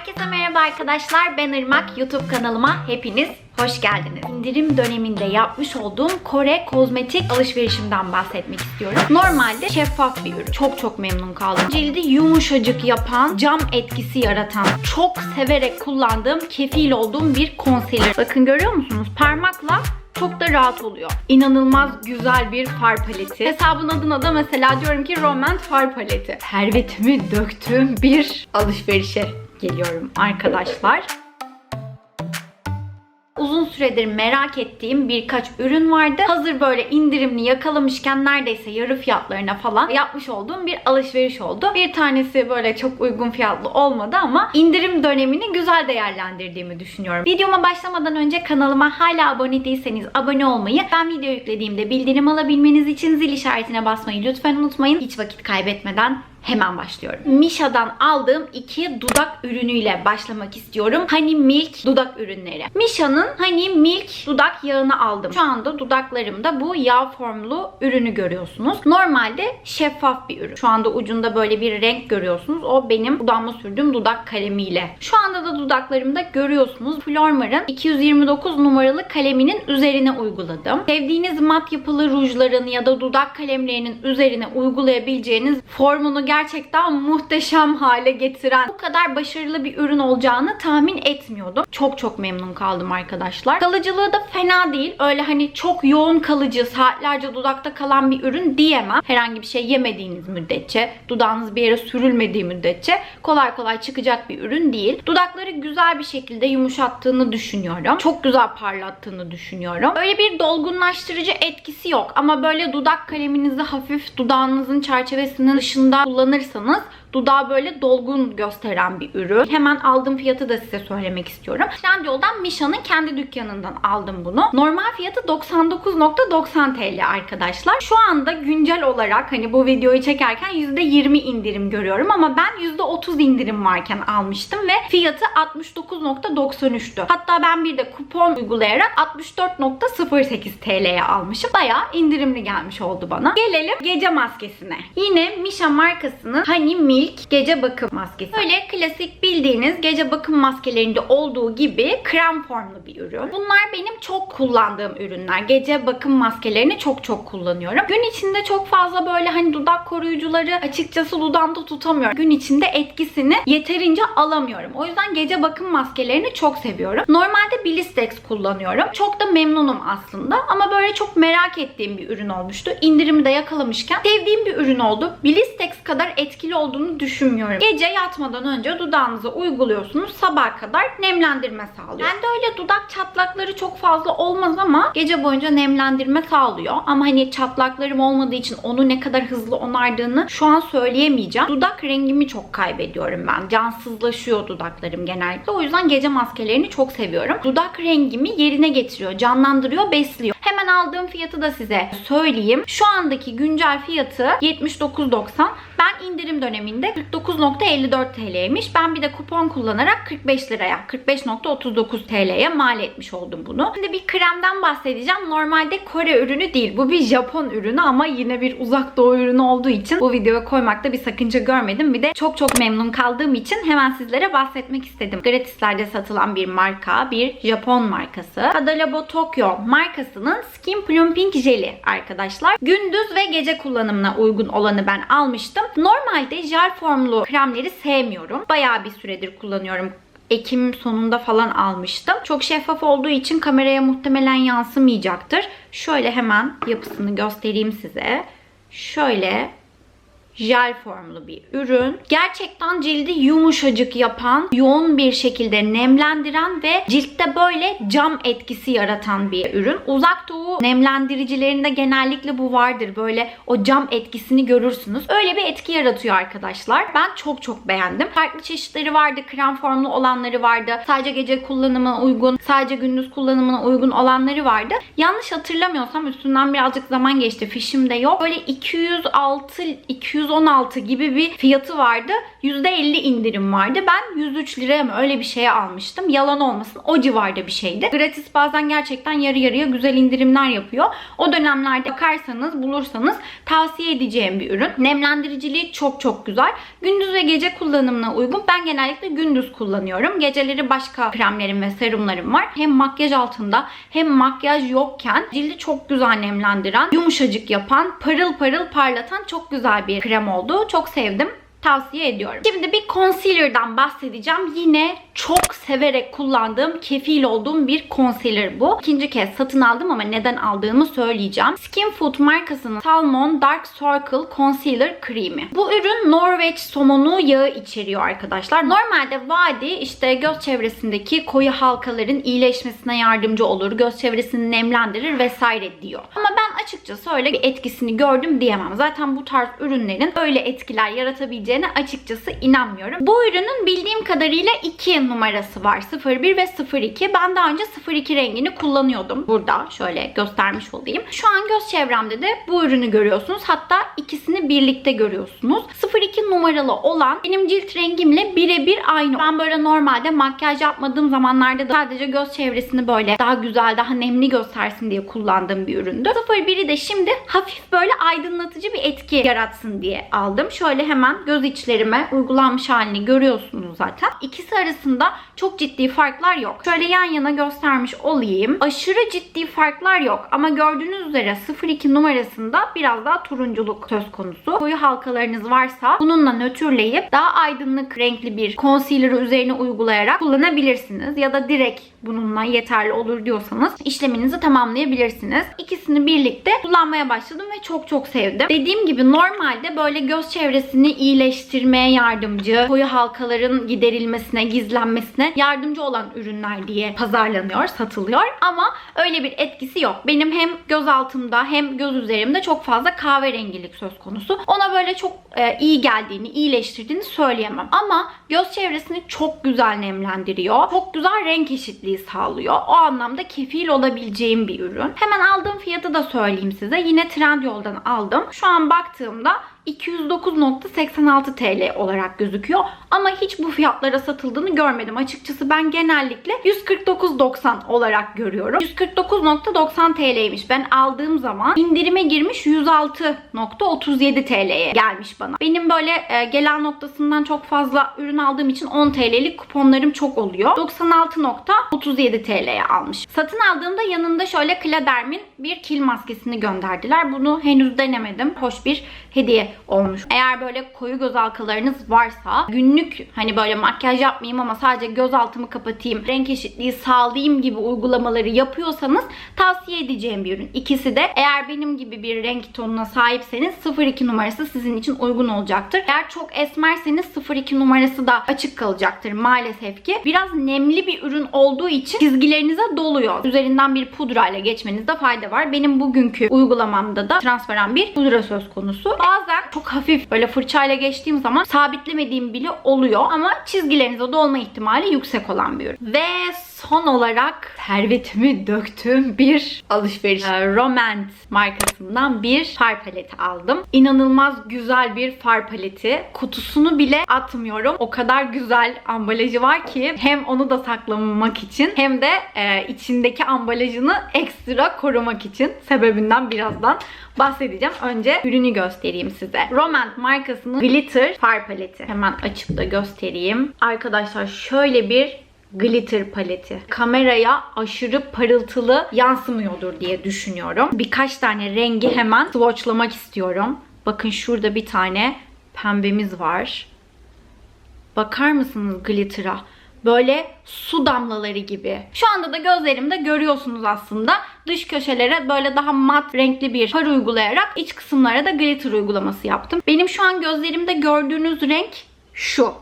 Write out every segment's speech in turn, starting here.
Herkese merhaba arkadaşlar. Ben Irmak. YouTube kanalıma hepiniz hoş geldiniz. İndirim döneminde yapmış olduğum Kore kozmetik alışverişimden bahsetmek istiyorum. Normalde şeffaf bir ürün. Çok çok memnun kaldım. Cildi yumuşacık yapan, cam etkisi yaratan, çok severek kullandığım, kefil olduğum bir concealer. Bakın görüyor musunuz? Parmakla çok da rahat oluyor. İnanılmaz güzel bir far paleti. Hesabın adına da mesela diyorum ki Romance far paleti. Servetimi döktüğüm bir alışverişe geliyorum arkadaşlar. Uzun süredir merak ettiğim birkaç ürün vardı. Hazır böyle indirimli yakalamışken neredeyse yarı fiyatlarına falan yapmış olduğum bir alışveriş oldu. Bir tanesi böyle çok uygun fiyatlı olmadı ama indirim dönemini güzel değerlendirdiğimi düşünüyorum. Videoma başlamadan önce kanalıma hala abone değilseniz abone olmayı, ben video yüklediğimde bildirim alabilmeniz için zil işaretine basmayı lütfen unutmayın. Hiç vakit kaybetmeden Hemen başlıyorum. Misha'dan aldığım iki dudak ürünüyle başlamak istiyorum. Honey Milk dudak ürünleri. Misha'nın Honey Milk dudak yağını aldım. Şu anda dudaklarımda bu yağ formlu ürünü görüyorsunuz. Normalde şeffaf bir ürün. Şu anda ucunda böyle bir renk görüyorsunuz. O benim dudağıma sürdüğüm dudak kalemiyle. Şu anda da dudaklarımda görüyorsunuz. Flormar'ın 229 numaralı kaleminin üzerine uyguladım. Sevdiğiniz mat yapılı rujların ya da dudak kalemlerinin üzerine uygulayabileceğiniz formunu gerçekten muhteşem hale getiren bu kadar başarılı bir ürün olacağını tahmin etmiyordum. Çok çok memnun kaldım arkadaşlar. Kalıcılığı da fena değil. Öyle hani çok yoğun kalıcı, saatlerce dudakta kalan bir ürün diyemem. Herhangi bir şey yemediğiniz müddetçe, dudağınız bir yere sürülmediği müddetçe kolay kolay çıkacak bir ürün değil. Dudakları güzel bir şekilde yumuşattığını düşünüyorum. Çok güzel parlattığını düşünüyorum. Öyle bir dolgunlaştırıcı etkisi yok ama böyle dudak kaleminizi hafif dudağınızın çerçevesinin dışında kullanırsanız dudağı böyle dolgun gösteren bir ürün. Hemen aldığım fiyatı da size söylemek istiyorum. Trendyol'dan Misha'nın kendi dükkanından aldım bunu. Normal fiyatı 99.90 TL arkadaşlar. Şu anda güncel olarak hani bu videoyu çekerken %20 indirim görüyorum ama ben %30 indirim varken almıştım ve fiyatı 69.93'tü. Hatta ben bir de kupon uygulayarak 64.08 TL'ye almışım. Bayağı indirimli gelmiş oldu bana. Gelelim gece maskesine. Yine Misha markasının Honey Milk gece bakım maskesi. Böyle klasik bildiğiniz gece bakım maskelerinde olduğu gibi krem formlu bir ürün. Bunlar benim çok kullandığım ürünler. Gece bakım maskelerini çok çok kullanıyorum. Gün içinde çok fazla böyle hani dudak koruyucuları açıkçası dudağımda tutamıyorum. Gün içinde etkisini yeterince alamıyorum. O yüzden gece bakım maskelerini çok seviyorum. Normalde Blistex kullanıyorum. Çok da memnunum aslında ama böyle çok merak ettiğim bir ürün olmuştu. İndirimi de yakalamışken sevdiğim bir ürün oldu. Blistex kadar etkili olduğunu düşünmüyorum. Gece yatmadan önce dudağınıza uyguluyorsunuz. Sabaha kadar nemlendirme sağlıyor. Bende öyle dudak çatlakları çok fazla olmaz ama gece boyunca nemlendirme sağlıyor. Ama hani çatlaklarım olmadığı için onu ne kadar hızlı onardığını şu an söyleyemeyeceğim. Dudak rengimi çok kaybediyorum ben. Cansızlaşıyor dudaklarım genellikle. O yüzden gece maskelerini çok seviyorum. Dudak rengimi yerine getiriyor, canlandırıyor, besliyor. Hemen aldığım fiyatı da size söyleyeyim. Şu andaki güncel fiyatı 79.90. Ben indirim döneminde 49.54 TL'ymiş. Ben bir de kupon kullanarak 45 liraya, 45.39 TL'ye mal etmiş oldum bunu. Şimdi bir kremden bahsedeceğim. Normalde Kore ürünü değil. Bu bir Japon ürünü ama yine bir uzak doğu ürünü olduğu için bu videoya koymakta bir sakınca görmedim. Bir de çok çok memnun kaldığım için hemen sizlere bahsetmek istedim. Gratislerde satılan bir marka, bir Japon markası. Kadalabo Tokyo markasının Skin Plumping Jeli arkadaşlar. Gündüz ve gece kullanımına uygun olanı ben almıştım. Normalde jel formlu kremleri sevmiyorum. Bayağı bir süredir kullanıyorum. Ekim sonunda falan almıştım. Çok şeffaf olduğu için kameraya muhtemelen yansımayacaktır. Şöyle hemen yapısını göstereyim size. Şöyle jel formlu bir ürün. Gerçekten cildi yumuşacık yapan, yoğun bir şekilde nemlendiren ve ciltte böyle cam etkisi yaratan bir ürün. Uzak doğu nemlendiricilerinde genellikle bu vardır. Böyle o cam etkisini görürsünüz. Öyle bir etki yaratıyor arkadaşlar. Ben çok çok beğendim. Farklı çeşitleri vardı. Krem formlu olanları vardı. Sadece gece kullanımına uygun, sadece gündüz kullanımına uygun olanları vardı. Yanlış hatırlamıyorsam üstünden birazcık zaman geçti. Fişim de yok. Böyle 206 200 116 gibi bir fiyatı vardı. %50 indirim vardı. Ben 103 liraya mı öyle bir şeye almıştım. Yalan olmasın o civarda bir şeydi. Gratis bazen gerçekten yarı yarıya güzel indirimler yapıyor. O dönemlerde bakarsanız bulursanız tavsiye edeceğim bir ürün. Nemlendiriciliği çok çok güzel. Gündüz ve gece kullanımına uygun. Ben genellikle gündüz kullanıyorum. Geceleri başka kremlerim ve serumlarım var. Hem makyaj altında hem makyaj yokken cildi çok güzel nemlendiren, yumuşacık yapan, parıl parıl parlatan çok güzel bir krem oldu. Çok sevdim tavsiye ediyorum. Şimdi bir concealer'dan bahsedeceğim. Yine çok severek kullandığım, kefil olduğum bir concealer bu. İkinci kez satın aldım ama neden aldığımı söyleyeceğim. Skin Food markasının Salmon Dark Circle Concealer Cream'i. Bu ürün Norveç somonu yağı içeriyor arkadaşlar. Normalde vadi işte göz çevresindeki koyu halkaların iyileşmesine yardımcı olur. Göz çevresini nemlendirir vesaire diyor. Ama ben açıkçası öyle bir etkisini gördüm diyemem. Zaten bu tarz ürünlerin öyle etkiler yaratabileceği olabileceğine açıkçası inanmıyorum. Bu ürünün bildiğim kadarıyla 2 numarası var. 01 ve 02. Ben daha önce 02 rengini kullanıyordum. Burada şöyle göstermiş olayım. Şu an göz çevremde de bu ürünü görüyorsunuz. Hatta ikisini birlikte görüyorsunuz. 02 numaralı olan benim cilt rengimle birebir aynı. Ben böyle normalde makyaj yapmadığım zamanlarda da sadece göz çevresini böyle daha güzel, daha nemli göstersin diye kullandığım bir üründü. 01'i de şimdi hafif böyle aydınlatıcı bir etki yaratsın diye aldım. Şöyle hemen göz göz içlerime uygulanmış halini görüyorsunuz zaten. İkisi arasında çok ciddi farklar yok. Şöyle yan yana göstermiş olayım. Aşırı ciddi farklar yok ama gördüğünüz üzere 02 numarasında biraz daha turunculuk söz konusu. Koyu halkalarınız varsa bununla nötrleyip daha aydınlık renkli bir concealer'ı üzerine uygulayarak kullanabilirsiniz. Ya da direkt bununla yeterli olur diyorsanız işleminizi tamamlayabilirsiniz. İkisini birlikte kullanmaya başladım ve çok çok sevdim. Dediğim gibi normalde böyle göz çevresini iyileştirmeye yardımcı, koyu halkaların giderilmesine, gizlenmesine yardımcı olan ürünler diye pazarlanıyor, satılıyor. Ama öyle bir etkisi yok. Benim hem göz altımda hem göz üzerimde çok fazla kahverengilik söz konusu. Ona böyle çok e, iyi geldiğini, iyileştirdiğini söyleyemem. Ama göz çevresini çok güzel nemlendiriyor. Çok güzel renk eşitliği sağlıyor. O anlamda kefil olabileceğim bir ürün. Hemen aldığım fiyatı da söyleyeyim size. Yine Trendyol'dan aldım. Şu an baktığımda 209.86 TL olarak gözüküyor. Ama hiç bu fiyatlara satıldığını görmedim. Açıkçası ben genellikle 149.90 olarak görüyorum. 149.90 TL'ymiş. Ben aldığım zaman indirime girmiş 106.37 TL'ye gelmiş bana. Benim böyle e, gelen noktasından çok fazla ürün aldığım için 10 TL'lik kuponlarım çok oluyor. 96.37 TL'ye almış. Satın aldığımda yanında şöyle Claderm'in bir kil maskesini gönderdiler. Bunu henüz denemedim. Hoş bir hediye olmuş. Eğer böyle koyu göz halkalarınız varsa günlük hani böyle makyaj yapmayayım ama sadece göz altımı kapatayım, renk eşitliği sağlayayım gibi uygulamaları yapıyorsanız tavsiye edeceğim bir ürün. İkisi de eğer benim gibi bir renk tonuna sahipseniz 02 numarası sizin için uygun olacaktır. Eğer çok esmerseniz 02 numarası da açık kalacaktır maalesef ki. Biraz nemli bir ürün olduğu için çizgilerinize doluyor. Üzerinden bir pudra ile geçmenizde fayda var. Benim bugünkü uygulamamda da transparan bir pudra söz konusu. Bazen çok hafif böyle fırçayla geçtiğim zaman sabitlemediğim bile oluyor ama çizgilerinize dolma ihtimali yüksek olan bir ürün. Ve son olarak servetimi döktüğüm bir alışveriş. Ee, Romant markasından bir far paleti aldım. İnanılmaz güzel bir far paleti. Kutusunu bile atmıyorum. O kadar güzel ambalajı var ki hem onu da saklamak için hem de e, içindeki ambalajını ekstra korumak için sebebinden birazdan bahsedeceğim. Önce ürünü göstereyim size. Romant markasının Glitter far paleti. Hemen açıp da göstereyim. Arkadaşlar şöyle bir glitter paleti. Kameraya aşırı parıltılı yansımıyordur diye düşünüyorum. Birkaç tane rengi hemen swatchlamak istiyorum. Bakın şurada bir tane pembemiz var. Bakar mısınız glitter'a? Böyle su damlaları gibi. Şu anda da gözlerimde görüyorsunuz aslında. Dış köşelere böyle daha mat renkli bir far uygulayarak iç kısımlara da glitter uygulaması yaptım. Benim şu an gözlerimde gördüğünüz renk şu.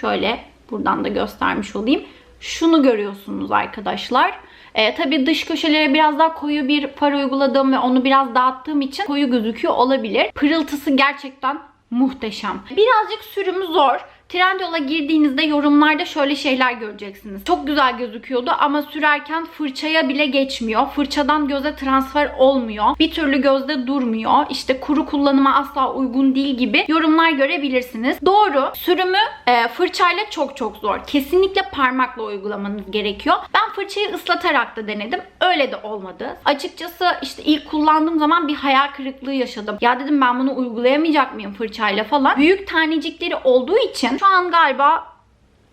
Şöyle buradan da göstermiş olayım. Şunu görüyorsunuz arkadaşlar. E, tabii dış köşelere biraz daha koyu bir far uyguladığım ve onu biraz dağıttığım için koyu gözüküyor olabilir. Pırıltısı gerçekten muhteşem. Birazcık sürümü zor. Trendyol'a girdiğinizde yorumlarda şöyle şeyler göreceksiniz. Çok güzel gözüküyordu ama sürerken fırçaya bile geçmiyor. Fırçadan göze transfer olmuyor. Bir türlü gözde durmuyor. İşte kuru kullanıma asla uygun değil gibi yorumlar görebilirsiniz. Doğru. Sürümü e, fırçayla çok çok zor. Kesinlikle parmakla uygulamanız gerekiyor. Ben fırçayı ıslatarak da denedim. Öyle de olmadı. Açıkçası işte ilk kullandığım zaman bir hayal kırıklığı yaşadım. Ya dedim ben bunu uygulayamayacak mıyım fırçayla falan. Büyük tanecikleri olduğu için şu an galiba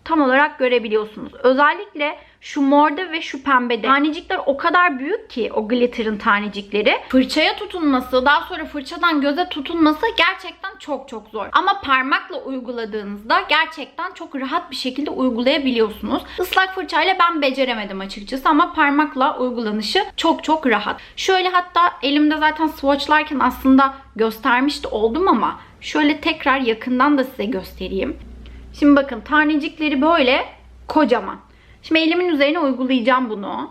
tam olarak görebiliyorsunuz. Özellikle şu morda ve şu pembede tanecikler o kadar büyük ki o glitter'ın tanecikleri. Fırçaya tutunması, daha sonra fırçadan göze tutunması gerçekten çok çok zor. Ama parmakla uyguladığınızda gerçekten çok rahat bir şekilde uygulayabiliyorsunuz. Islak fırçayla ben beceremedim açıkçası ama parmakla uygulanışı çok çok rahat. Şöyle hatta elimde zaten swatchlarken aslında göstermiş de oldum ama şöyle tekrar yakından da size göstereyim. Şimdi bakın tanecikleri böyle kocaman. Şimdi elimin üzerine uygulayacağım bunu.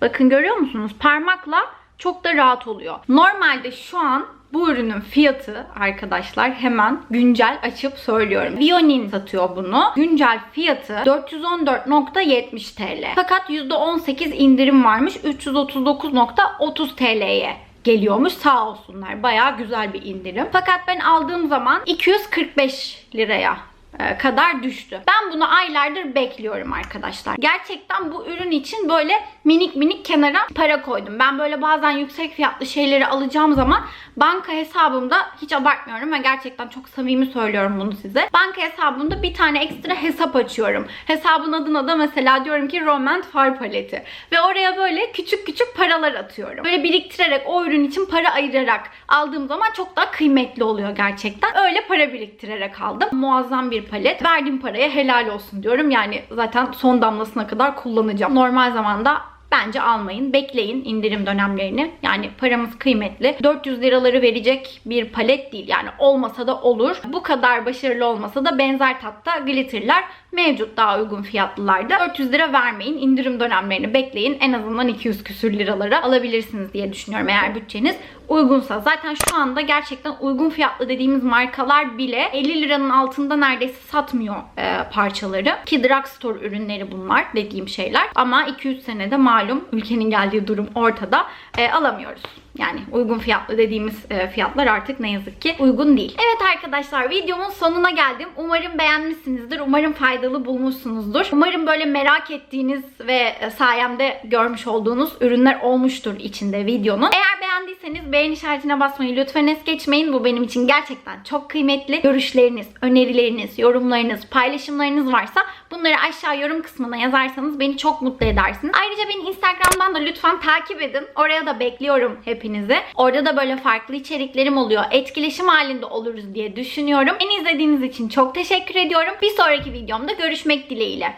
Bakın görüyor musunuz? Parmakla çok da rahat oluyor. Normalde şu an bu ürünün fiyatı arkadaşlar hemen güncel açıp söylüyorum. Vionin satıyor bunu. Güncel fiyatı 414.70 TL. Fakat %18 indirim varmış. 339.30 TL'ye geliyormuş. Sağ olsunlar. Bayağı güzel bir indirim. Fakat ben aldığım zaman 245 liraya kadar düştü. Ben bunu aylardır bekliyorum arkadaşlar. Gerçekten bu ürün için böyle minik minik kenara para koydum. Ben böyle bazen yüksek fiyatlı şeyleri alacağım zaman banka hesabımda hiç abartmıyorum ve gerçekten çok samimi söylüyorum bunu size. Banka hesabımda bir tane ekstra hesap açıyorum. Hesabın adına da mesela diyorum ki Romant far paleti. Ve oraya böyle küçük küçük paralar atıyorum. Böyle biriktirerek o ürün için para ayırarak aldığım zaman çok daha kıymetli oluyor gerçekten. Öyle para biriktirerek aldım. Muazzam bir palet. Verdiğim paraya helal olsun diyorum. Yani zaten son damlasına kadar kullanacağım. Normal zamanda Bence almayın. Bekleyin indirim dönemlerini. Yani paramız kıymetli. 400 liraları verecek bir palet değil. Yani olmasa da olur. Bu kadar başarılı olmasa da benzer tatta glitterler mevcut daha uygun fiyatlılarda. 400 lira vermeyin. İndirim dönemlerini bekleyin. En azından 200 küsür liralara alabilirsiniz diye düşünüyorum eğer bütçeniz uygunsa. Zaten şu anda gerçekten uygun fiyatlı dediğimiz markalar bile 50 liranın altında neredeyse satmıyor e, parçaları. Ki drugstore ürünleri bunlar dediğim şeyler. Ama 200 senede malum ülkenin geldiği durum ortada. E, alamıyoruz. Yani uygun fiyatlı dediğimiz e, fiyatlar artık ne yazık ki uygun değil. Evet arkadaşlar videomun sonuna geldim. Umarım beğenmişsinizdir. Umarım faydalı bulmuşsunuzdur. Umarım böyle merak ettiğiniz ve e, sayemde görmüş olduğunuz ürünler olmuştur içinde videonun. Eğer beğendiyseniz beğen işaretine basmayı lütfen es geçmeyin. Bu benim için gerçekten çok kıymetli. Görüşleriniz, önerileriniz, yorumlarınız, paylaşımlarınız varsa bunları aşağı yorum kısmına yazarsanız beni çok mutlu edersiniz. Ayrıca beni Instagram'dan da lütfen takip edin. Oraya da bekliyorum hepinizi. Orada da böyle farklı içeriklerim oluyor. Etkileşim halinde oluruz diye düşünüyorum. Beni izlediğiniz için çok teşekkür ediyorum. Bir sonraki videomda görüşmek dileğiyle.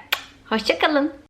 Hoşçakalın.